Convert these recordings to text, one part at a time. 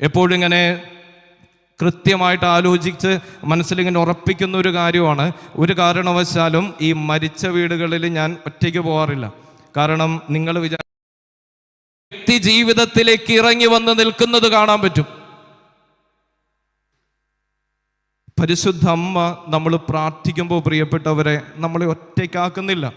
എപ്പോഴും ഇങ്ങനെ കൃത്യമായിട്ട് ആലോചിച്ച് മനസ്സിലിങ്ങനെ ഉറപ്പിക്കുന്ന ഒരു കാര്യമാണ്. ഒരു കാരണവശാലും ഈ മരിച്ച വീടുകളിൽ ഞാൻ ഒറ്റയ്ക്ക് പോകാറില്ല കാരണം നിങ്ങൾ വിചാ വ്യക്തി ജീവിതത്തിലേക്ക് ഇറങ്ങി വന്ന് നിൽക്കുന്നത് കാണാൻ പറ്റും. പരിശുദ്ധ അമ്മ നമ്മൾ പ്രാർത്ഥിക്കുമ്പോൾ പ്രിയപ്പെട്ടവരെ നമ്മളെ ഒറ്റയ്ക്കാക്കുന്നില്ല.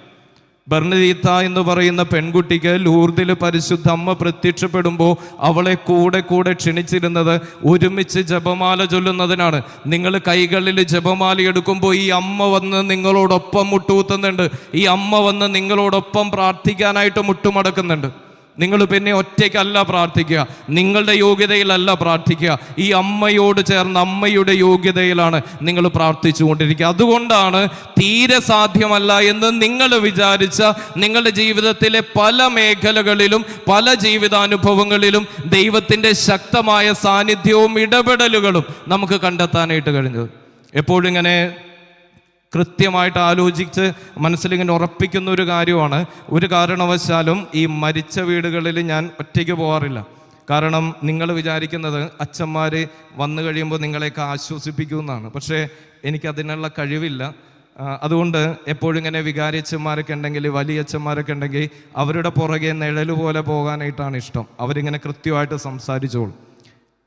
ബർണദീത്ത എന്ന് പറയുന്ന പെൺകുട്ടിക്ക് ലൂർദിൽ പരിശുദ്ധ അമ്മ പ്രത്യക്ഷപ്പെടുമ്പോൾ അവളെ കൂടെ കൂടെ ക്ഷണിച്ചിരുന്നത് ഒരുമിച്ച് ജപമാല ചൊല്ലുന്നതിനാണ്. നിങ്ങൾ കൈകളിൽ ജപമാല എടുക്കുമ്പോൾ ഈ അമ്മ വന്ന് നിങ്ങളോടൊപ്പം മുട്ടുകുത്തുന്നുണ്ട് ഈ അമ്മ വന്ന് നിങ്ങളോടൊപ്പം പ്രാർത്ഥിക്കാനായിട്ട് മുട്ടുമടക്കുന്നുണ്ട്. നിങ്ങൾ പിന്നെ ഒറ്റയ്ക്കല്ല പ്രാർത്ഥിക്കുക. നിങ്ങളുടെ യോഗ്യതയിലല്ല പ്രാർത്ഥിക്കുക. ഈ അമ്മയോട് ചേർന്ന് അമ്മയുടെ യോഗ്യതയിലാണ് നിങ്ങൾ പ്രാർത്ഥിച്ചു കൊണ്ടിരിക്കുക അതുകൊണ്ടാണ് തീരെ സാധ്യമല്ല എന്ന് നിങ്ങൾ വിചാരിച്ച നിങ്ങളുടെ ജീവിതത്തിലെ പല മേഖലകളിലും പല ജീവിതാനുഭവങ്ങളിലും ദൈവത്തിന്റെ ശക്തമായ സാന്നിധ്യവും ഇടപെടലുകളും നമുക്ക് കണ്ടെത്താനായിട്ട് കഴിഞ്ഞത്. എപ്പോഴും ഇങ്ങനെ കൃത്യമായിട്ട് ആലോചിച്ച് മനസ്സിലിങ്ങനെ ഉറപ്പിക്കുന്ന ഒരു കാര്യമാണ്. ഒരു കാരണവശാലും ഈ മരിച്ച വീടുകളിൽ ഞാൻ ഒറ്റയ്ക്ക് പോകാറില്ല കാരണം നിങ്ങൾ വിചാരിക്കുന്നത് അച്ഛന്മാർ വന്നു കഴിയുമ്പോൾ നിങ്ങളെയൊക്കെ ആശ്വസിപ്പിക്കുമെന്നാണ്. പക്ഷേ എനിക്കതിനുള്ള കഴിവില്ല. അതുകൊണ്ട് എപ്പോഴും ഇങ്ങനെ വികാരിയച്ഛന്മാരൊക്കെ ഉണ്ടെങ്കിൽ വലിയ അച്ഛന്മാരൊക്കെ ഉണ്ടെങ്കിൽ അവരുടെ പുറകെ നിഴൽ പോലെ പോകാനായിട്ടാണ് ഇഷ്ടം. അവരിങ്ങനെ കൃത്യമായിട്ട് സംസാരിച്ചോളും.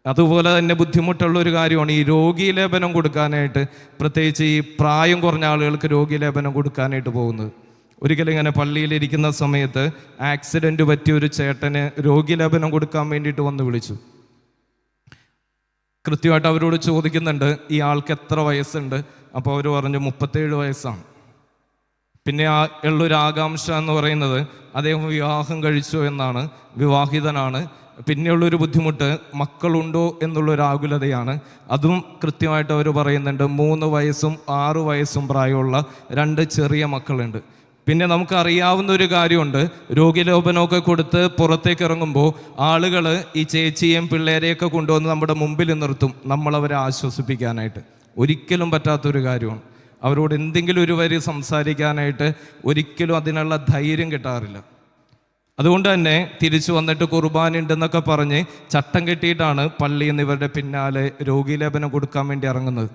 അതുപോലെ തന്നെ ബുദ്ധിമുട്ടുള്ള ഒരു കാര്യമാണ് ഈ രോഗീലേപനം കൊടുക്കാനായിട്ട് പ്രത്യേകിച്ച് ഈ പ്രായം കുറഞ്ഞ ആളുകൾക്ക് രോഗീലേപനം കൊടുക്കാനായിട്ട് പോകുന്നത്. ഒരിക്കലും ഇങ്ങനെ പള്ളിയിലിരിക്കുന്ന സമയത്ത് ആക്സിഡന്റ് പറ്റിയ ഒരു ചേട്ടന് രോഗീലേപനം കൊടുക്കാൻ വേണ്ടിയിട്ട് വന്ന് വിളിച്ചു. കൃത്യമായിട്ട് അവരോട് ചോദിക്കുന്നുണ്ട് ഈ ആൾക്ക് എത്ര വയസ്സുണ്ട്? അപ്പോൾ അവർ പറഞ്ഞു മുപ്പത്തേഴ് വയസ്സാണ്. പിന്നെ ആ ഉള്ളൊരു ആകാംക്ഷ എന്ന് പറയുന്നത് അദ്ദേഹം വിവാഹം കഴിച്ചു എന്നാണ് വിവാഹിതനാണ്. പിന്നെയുള്ളൊരു ബുദ്ധിമുട്ട് മക്കളുണ്ടോ എന്നുള്ളൊരു ആകുലതയാണ് അതും കൃത്യമായിട്ട് അവർ പറയുന്നുണ്ട് മൂന്ന് വയസ്സും ആറ് വയസ്സും പ്രായമുള്ള രണ്ട് ചെറിയ മക്കളുണ്ട്. പിന്നെ നമുക്കറിയാവുന്ന ഒരു കാര്യമുണ്ട്. രോഗിലോപനമൊക്കെ കൊടുത്ത് പുറത്തേക്ക് ഇറങ്ങുമ്പോൾ ആളുകൾ ഈ ചേച്ചിയും പിള്ളേരെയൊക്കെ കൊണ്ടുവന്ന് നമ്മുടെ മുമ്പിൽ നിർത്തും നമ്മളവരെ ആശ്വസിപ്പിക്കാനായിട്ട്. ഒരിക്കലും പറ്റാത്തൊരു കാര്യമാണ്. അവരോട് എന്തെങ്കിലും ഒരു വരി സംസാരിക്കാനായിട്ട് ഒരിക്കലും അതിനുള്ള ധൈര്യം കിട്ടാറില്ല. അതുകൊണ്ട് തന്നെ തിരിച്ചു വന്നിട്ട് കുർബാന ഉണ്ടെന്നൊക്കെ പറഞ്ഞ് ചട്ടം കെട്ടിയിട്ടാണ് പള്ളിയിൽ നിന്ന് ഇവരുടെ പിന്നാലെ രോഗീലേപനം കൊടുക്കാൻ വേണ്ടി ഇറങ്ങുന്നത്.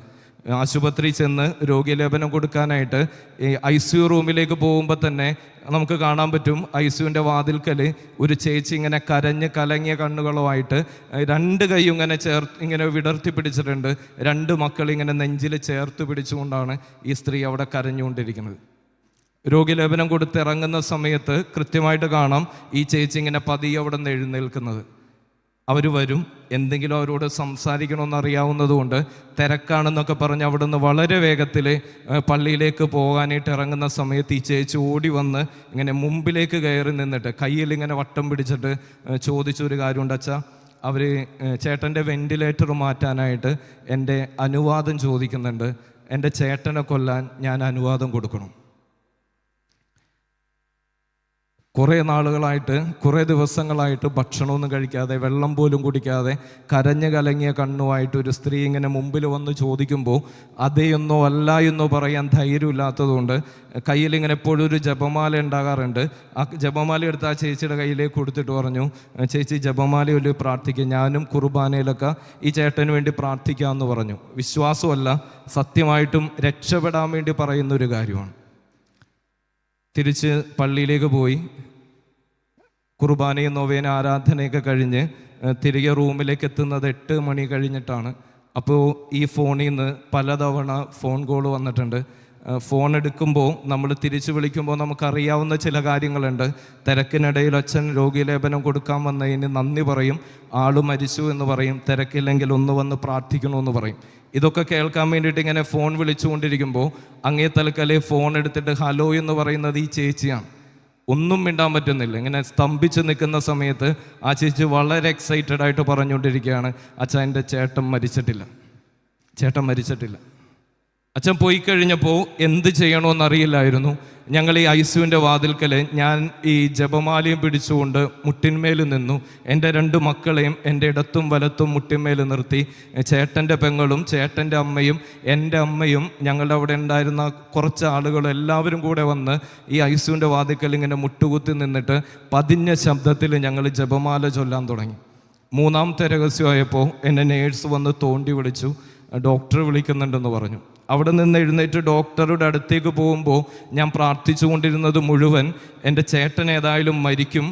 ആശുപത്രി ചെന്ന് രോഗീലേപനം കൊടുക്കാനായിട്ട് ഈ ഐ സി യു റൂമിലേക്ക് പോകുമ്പോൾ തന്നെ നമുക്ക് കാണാൻ പറ്റും ഐ സിയുന്റെ വാതിൽക്കൽ ഒരു ചേച്ചി ഇങ്ങനെ കരഞ്ഞ് കലങ്ങിയ കണ്ണുകളുമായിട്ട് രണ്ട് കൈയും ഇങ്ങനെ ചേർത്ത് ഇങ്ങനെ വിടർത്തി പിടിച്ചിട്ടുണ്ട്. രണ്ട് മക്കൾ ഇങ്ങനെ നെഞ്ചിൽ ചേർത്ത് പിടിച്ചുകൊണ്ടാണ് ഈ സ്ത്രീ അവിടെ കരഞ്ഞുകൊണ്ടിരിക്കുന്നത്. രോഗിലേപനം കൊടുത്ത് ഇറങ്ങുന്ന സമയത്ത് കൃത്യമായിട്ട് കാണാം ഈ ചേച്ചി ഇങ്ങനെ പതിയെ അവിടെ നിന്ന് എഴുന്നേൽക്കുന്നത്. അവർ വരും. എന്തെങ്കിലും അവരോട് സംസാരിക്കണമെന്ന് അറിയാവുന്നതുകൊണ്ട് തിരക്കാണെന്നൊക്കെ പറഞ്ഞ് അവിടെ നിന്ന് വളരെ വേഗത്തിൽ പള്ളിയിലേക്ക് പോകാനായിട്ട് ഇറങ്ങുന്ന സമയത്ത് ഈ ചേച്ചി ഓടി വന്ന് ഇങ്ങനെ മുമ്പിലേക്ക് കയറി നിന്നിട്ട് കയ്യിൽ ഇങ്ങനെ വട്ടം പിടിച്ചിട്ട് ചോദിച്ച ചോദിച്ചൊരു കാര്യമുണ്ട്. അച്ഛാ അവർ ചേട്ടന്റെ വെന്റിലേറ്റർ മാറ്റാനായിട്ട് എന്റെ അനുവാദം ചോദിക്കുന്നുണ്ട്. എന്റെ ചേട്ടനെ കൊല്ലാൻ ഞാൻ അനുവാദം കൊടുക്കണം. കുറേ നാളുകളായിട്ട് കുറേ ദിവസങ്ങളായിട്ട് ഭക്ഷണമൊന്നും കഴിക്കാതെ വെള്ളം പോലും കുടിക്കാതെ കരഞ്ഞു കലങ്ങിയ കണ്ണുമായിട്ട് ഒരു സ്ത്രീ ഇങ്ങനെ മുമ്പിൽ വന്ന് ചോദിക്കുമ്പോൾ അതേയെന്നോ അല്ല എന്നോ പറയാൻ ധൈര്യമില്ലാത്തതുകൊണ്ട് കയ്യിൽ ഇങ്ങനെ എപ്പോഴും ഒരു ജപമാല ഉണ്ടാകാറുണ്ട്. ആ ജപമാല എടുത്ത് ആ ചേച്ചിയുടെ കയ്യിലേക്ക് കൊടുത്തിട്ട് പറഞ്ഞു ചേച്ചി ജപമാല ഒരു പ്രാർത്ഥിക്കുക ഞാനും കുർബാനയിലൊക്കെ ഈ ചേട്ടന് വേണ്ടി പ്രാർത്ഥിക്കാമെന്ന് പറഞ്ഞു. വിശ്വാസമല്ല സത്യമായിട്ടും രക്ഷപ്പെടാൻ വേണ്ടി പറയുന്ന ഒരു കാര്യമാണ്. തിരിച്ച് പള്ളിയിലേക്ക് പോയി. കുർബാനയും നോവേന ആരാധനയൊക്കെ കഴിഞ്ഞ് തിരികെ റൂമിലേക്ക് എത്തുന്നത് എട്ട് മണി കഴിഞ്ഞിട്ടാണ്. അപ്പോൾ ഈ ഫോണിൽ നിന്ന് പലതവണ ഫോൺ കോൾ വന്നിട്ടുണ്ട്. ഫോൺ എടുക്കുമ്പോൾ നമ്മൾ തിരിച്ചു വിളിക്കുമ്പോൾ നമുക്കറിയാവുന്ന ചില കാര്യങ്ങളുണ്ട്. തിരക്കിനിടയിൽ അച്ഛൻ രോഗീലേപനം കൊടുക്കാൻ വന്നതിന് നന്ദി പറയും. ആൾ മരിച്ചു എന്ന് പറയും. തിരക്കില്ലെങ്കിൽ ഒന്ന് വന്ന് പ്രാർത്ഥിക്കണമെന്ന് പറയും. ഇതൊക്കെ കേൾക്കാൻ വേണ്ടിയിട്ട് ഇങ്ങനെ ഫോൺ വിളിച്ചുകൊണ്ടിരിക്കുമ്പോൾ അങ്ങേ തലക്കലെ ഫോൺ എടുത്തിട്ട് ഹലോ എന്ന് പറയുന്നത് ഈ ചേച്ചിയാണ്. ഒന്നും മിണ്ടാൻ പറ്റുന്നില്ല. ഇങ്ങനെ സ്തംഭിച്ച് നിൽക്കുന്ന സമയത്ത് ആ ചേച്ചി വളരെ എക്സൈറ്റഡ് ആയിട്ട് പറഞ്ഞുകൊണ്ടിരിക്കുകയാണ് അച്ഛൻ എന്റെ ചേട്ടൻ മരിച്ചിട്ടില്ല. ചേട്ടൻ മരിച്ചിട്ടില്ല. അച്ഛൻ പോയി കഴിഞ്ഞപ്പോൾ എന്ത് ചെയ്യണമെന്ന് അറിയില്ലായിരുന്നു ഞങ്ങൾ ഈ ഐസുവിന്റെ വാതിൽക്കൽ ഞാൻ ഈ ജപമാലയും പിടിച്ചുകൊണ്ട് മുട്ടിന്മേൽ നിന്നു. എന്റെ രണ്ട് മക്കളെയും എന്റെ ഇടത്തും വലത്തും മുട്ടിന്മേൽ നിർത്തി. ചേട്ടന്റെ പെങ്ങളും ചേട്ടന്റെ അമ്മയും എന്റെ അമ്മയും ഞങ്ങളുടെ അവിടെ ഉണ്ടായിരുന്ന കുറച്ച് ആളുകൾ എല്ലാവരും കൂടെ വന്ന് ഈ ഐസുവിന്റെ വാതിൽക്കൽ ഇങ്ങനെ മുട്ടുകുത്തി നിന്നിട്ട് പതിഞ്ഞ ശബ്ദത്തിൽ ഞങ്ങൾ ജപമാല ചൊല്ലാൻ തുടങ്ങി. മൂന്നാമത്തെ രഹസ്യമായപ്പോൾ എന്നെ നേഴ്സ് വന്ന് തോണ്ടി വിളിച്ചു. ഡോക്ടർ വിളിക്കുന്നുണ്ടെന്ന് പറഞ്ഞു. അവിടെ നിന്ന് എഴുന്നേറ്റ് ഡോക്ടറുടെ അടുത്തേക്ക് പോകുമ്പോൾ ഞാൻ പ്രാർത്ഥിച്ചുകൊണ്ടിരുന്നത് മുഴുവൻ എന്റെ ചേട്ടൻ ഏതായാലും മരിക്കും.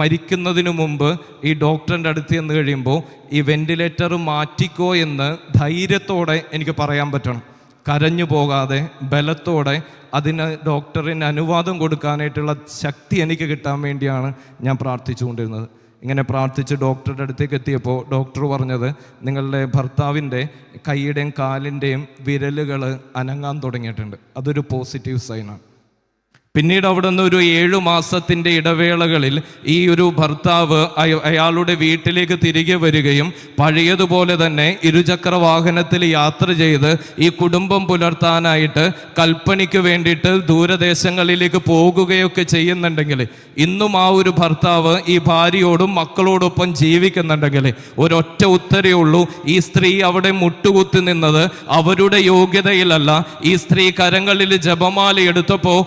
മരിക്കുന്നതിന് മുമ്പ് ഈ ഡോക്ടറിന്റെ അടുത്ത് ചെന്ന് കഴിയുമ്പോൾ ഈ വെന്റിലേറ്റർ മാറ്റിക്കോ എന്ന് ധൈര്യത്തോടെ എനിക്ക് പറയാൻ പറ്റണം. കരഞ്ഞു പോകാതെ ബലത്തോടെ അതിന് ഡോക്ടറിന് അനുവാദം കൊടുക്കാനായിട്ടുള്ള ശക്തി എനിക്ക് കിട്ടാൻ വേണ്ടിയാണ് ഞാൻ പ്രാർത്ഥിച്ചുകൊണ്ടിരുന്നത്. ഇങ്ങനെ പ്രാർത്ഥിച്ച് ഡോക്ടറുടെ അടുത്തേക്ക് എത്തിയപ്പോൾ ഡോക്ടർ പറഞ്ഞത് നിങ്ങളുടെ ഭർത്താവിന്റെ കൈയുടെയും കാലിന്റെയും വിരലുകൾ അനങ്ങാൻ തുടങ്ങിയിട്ടുണ്ട്. അതൊരു പോസിറ്റീവ് സൈനാണ് പിന്നീട് അവിടെ നിന്ന് ഒരു ഏഴു മാസത്തിന്റെ ഇടവേളകളിൽ ഈ ഒരു ഭർത്താവ് അയാളുടെ വീട്ടിലേക്ക് തിരികെ വരികയും പഴയതുപോലെ തന്നെ ഇരുചക്ര വാഹനത്തിൽ യാത്ര ചെയ്ത് ഈ കുടുംബം പുലർത്താനായിട്ട് കൽപ്പണിക്ക് വേണ്ടിയിട്ട് ദൂരദേശങ്ങളിലേക്ക് പോകുകയൊക്കെ ചെയ്യുന്നുണ്ടെങ്കിൽ ഇന്നും ആ ഒരു ഭർത്താവ് ഈ ഭാര്യയോടും മക്കളോടൊപ്പം ജീവിക്കുന്നുണ്ടെങ്കിൽ ഒരൊറ്റ ഉത്തരേ ഉള്ളൂ. ഈ സ്ത്രീ അവിടെ മുട്ടുകുത്തി നിന്നത് അവരുടെ യോഗ്യതയിലല്ല. ഈ സ്ത്രീ കരങ്ങളിൽ ജപമാല എടുത്തപ്പോൾ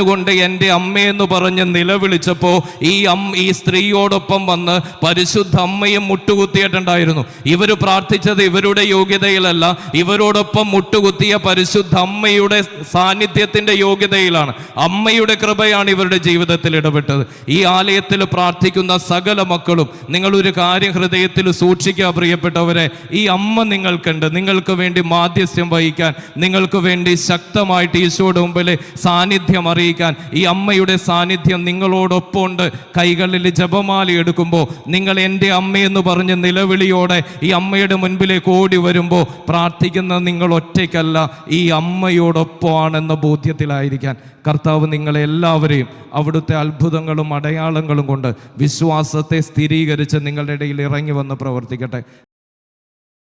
കരഞ്ഞുകൊണ്ട് എന്റെ അമ്മയെന്ന് പറഞ്ഞ് നിലവിളിച്ചപ്പോൾ ഈ അം ഈ സ്ത്രീയോടൊപ്പം വന്ന് പരിശുദ്ധ അമ്മയും മുട്ടുകുത്തിയിട്ടുണ്ടായിരുന്നു. ഇവർ പ്രാർത്ഥിച്ചത് ഇവരുടെ യോഗ്യതയിലല്ല. ഇവരോടൊപ്പം മുട്ടുകുത്തിയ പരിശുദ്ധ അമ്മയുടെ സാന്നിധ്യത്തിന്റെ യോഗ്യതയിലാണ്. അമ്മയുടെ കൃപയാണ് ഇവരുടെ ജീവിതത്തിൽ ഇടപെട്ടത്. ഈ ആലയത്തിൽ പ്രാർത്ഥിക്കുന്ന സകല മക്കളും നിങ്ങളൊരു കാര്യം ഹൃദയത്തിൽ സൂക്ഷിക്കുക പ്രിയപ്പെട്ടവരെ ഈ അമ്മ നിങ്ങൾക്കുണ്ട്. നിങ്ങൾക്ക് വേണ്ടി മാധ്യസ്ഥ്യം വഹിക്കാൻ നിങ്ങൾക്ക് വേണ്ടി ശക്തമായിട്ട് ഈശോയുടെ മുമ്പിൽ സാന്നിധ്യം അറിയിക്കാൻ ഈ അമ്മയുടെ സാന്നിധ്യം നിങ്ങളോടൊപ്പമുണ്ട്. കൈകളിൽ ജപമാല എടുക്കുമ്പോൾ നിങ്ങൾ എന്റെ അമ്മയെന്ന് പറഞ്ഞ് നിലവിളിയോടെ ഈ അമ്മയുടെ മുൻപിലേക്ക് ഓടി വരുമ്പോൾ പ്രാർത്ഥിക്കുന്ന നിങ്ങൾ ഒറ്റയ്ക്കല്ല ഈ അമ്മയോടൊപ്പമാണെന്ന ബോധ്യത്തിലായിരിക്കാൻ. കർത്താവ് നിങ്ങളെ എല്ലാവരെയും അവിടുത്തെ അത്ഭുതങ്ങളും അടയാളങ്ങളും കൊണ്ട് വിശ്വാസത്തെ സ്ഥിരീകരിച്ച് നിങ്ങളുടെ ഇടയിൽ ഇറങ്ങി വന്ന് പ്രവർത്തിക്കട്ടെ.